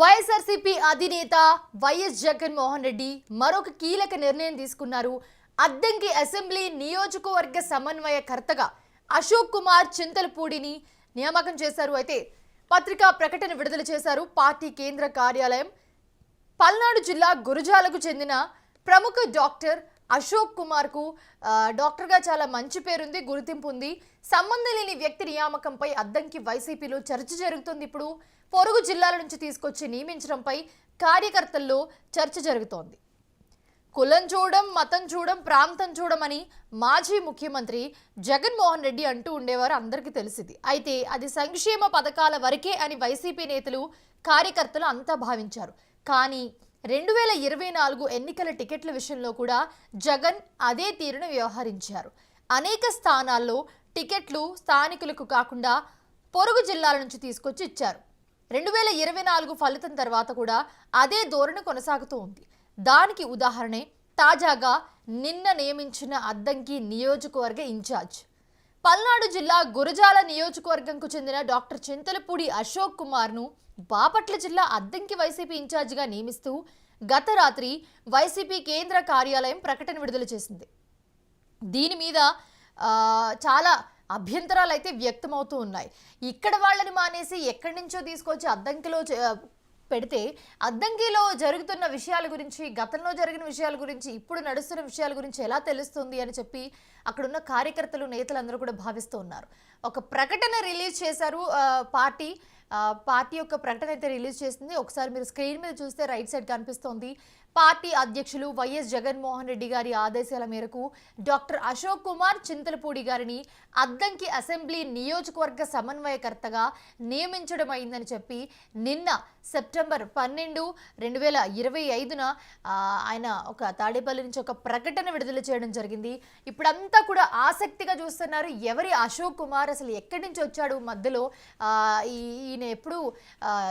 వైఎస్ఆర్సీపీ అధినేత వైఎస్ జగన్మోహన్ రెడ్డి మరొక కీలక నిర్ణయం తీసుకున్నారు. అద్దంకి అసెంబ్లీ నియోజకవర్గ సమన్వయకర్తగా అశోక్ కుమార్ చింతలపూడిని నియామకం చేశారు. అయితే పత్రికా ప్రకటన విడుదల చేశారు పార్టీ కేంద్ర కార్యాలయం. పల్నాడు జిల్లా గురజాలకు చెందిన ప్రముఖ డాక్టర్ అశోక్ కుమార్కు డాక్టర్గా చాలా మంచి పేరుంది గుర్తింపు ఉంది. సంబంధం లేని వ్యక్తి నియామకంపై అద్దంకి వైసీపీలో చర్చ జరుగుతుంది. ఇప్పుడు పొరుగు జిల్లాల నుంచి తీసుకొచ్చి నియమించడంపై కార్యకర్తల్లో చర్చ జరుగుతోంది. కులం చూడం మతం చూడం ప్రాంతం చూడమని మాజీ ముఖ్యమంత్రి జగన్మోహన్ రెడ్డి అంటూ ఉండేవారు అందరికీ తెలిసింది. అయితే అది సంక్షేమ పథకాల వరకే అని వైసీపీ నేతలు కార్యకర్తలు అంతా భావించారు. కానీ రెండు వేల ఇరవై నాలుగు ఎన్నికల టికెట్ల విషయంలో కూడా జగన్ అదే తీరును వ్యవహరించారు. అనేక స్థానాల్లో టికెట్లు స్థానికులకు కాకుండా పొరుగు జిల్లాల నుంచి తీసుకొచ్చి ఇచ్చారు. రెండు వేల ఇరవై నాలుగు ఫలితం తర్వాత కూడా అదే ధోరణి కొనసాగుతూ ఉంది. దానికి ఉదాహరణే తాజాగా నిన్న నియమించిన అద్దంకి నియోజకవర్గ ఇన్ఛార్జ్. పల్నాడు జిల్లా గురజాల నియోజకవర్గంకు చెందిన డాక్టర్ చింతలపూడి అశోక్ కుమార్ను బాపట్ల జిల్లా అద్దంకి వైసీపీ ఇన్ఛార్జిగా నియమిస్తూ గత రాత్రి వైసీపీ కేంద్ర కార్యాలయం ప్రకటన విడుదల చేసింది. దీని మీద చాలా అభ్యంతరాలు అయితే వ్యక్తమవుతూ ఉన్నాయి. ఇక్కడ వాళ్ళని మానేసి ఎక్కడి నుంచో తీసుకొచ్చి అద్దంకిలో చే- పెడితే అద్దంకిలో జరుగుతున్న విషయాల గురించి గతంలో జరిగిన విషయాల గురించి ఇప్పుడు నడుస్తున్న విషయాల గురించి ఎలా తెలుస్తుంది అని చెప్పి అక్కడున్న కార్యకర్తలు నేతలందరూ కూడా భావిస్తూ ఉన్నారు. ఒక ప్రకటన రిలీజ్ చేశారు పార్టీ పార్టీ యొక్క ప్రకటన అయితే రిలీజ్ చేసింది. ఒకసారి మీరు స్క్రీన్ మీద చూస్తే రైట్ సైడ్ కనిపిస్తోంది. పార్టీ అధ్యక్షులు వైఎస్ జగన్మోహన్ రెడ్డి గారి ఆదేశాల మేరకు డాక్టర్ అశోక్ కుమార్ చింతలపూడి గారిని అద్దంకి అసెంబ్లీ నియోజకవర్గ సమన్వయకర్తగా నియమించడం అయిందని చెప్పి నిన్న సెప్టెంబర్ పన్నెండు రెండు వేల ఇరవై ఐదున ఆయన ఒక తాడేపల్లి నుంచి ఒక ప్రకటన విడుదల చేయడం జరిగింది. ఇప్పుడంతా కూడా ఆసక్తిగా చూస్తున్నారు ఎవరి అశోక్ కుమార్ అసలు ఎక్కడి నుంచి వచ్చాడు మధ్యలో? ఈ- ఈయన ఎప్పుడు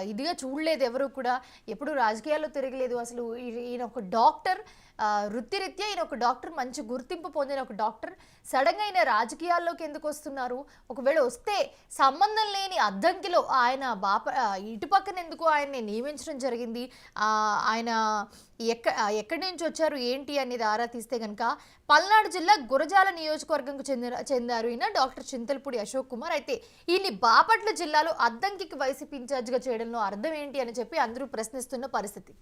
ఇదిగా చూడలేదు ఎవరు కూడా. ఎప్పుడు రాజకీయాల్లో తిరగలేదు. అసలు ఈ- ఈయన ఒక డాక్టర్. వృత్తిరీత్యా ఈయన ఒక డాక్టర్ మంచి గుర్తింపు పొందిన ఒక డాక్టర్. సడన్గా ఈయన రాజకీయాల్లోకి ఎందుకు వస్తున్నారు? ఒకవేళ వస్తే సంబంధం లేని అద్దంకిలో ఆయన బాప ఇటుపక్కన ఎందుకు ఆయన్ని నియమించడం జరిగింది? ఆయన ఎక్క ఎక్కడి నుంచి వచ్చారు? ఏంటి అనేది ఆరా తీస్తే కనుక పల్నాడు జిల్లా గురజాల నియోజకవర్గంకు చెందిన చెందారు ఈయన డాక్టర్ చింతలపూడి అశోక్ కుమార్. అయితే ఈయన్ని బాపట్ల జిల్లాలో అద్దంకి వైసీపీ ఇన్ఛార్జిగా చేయడంలో అర్థం ఏంటి అని చెప్పి అందరూ ప్రశ్నిస్తున్న పరిస్థితి.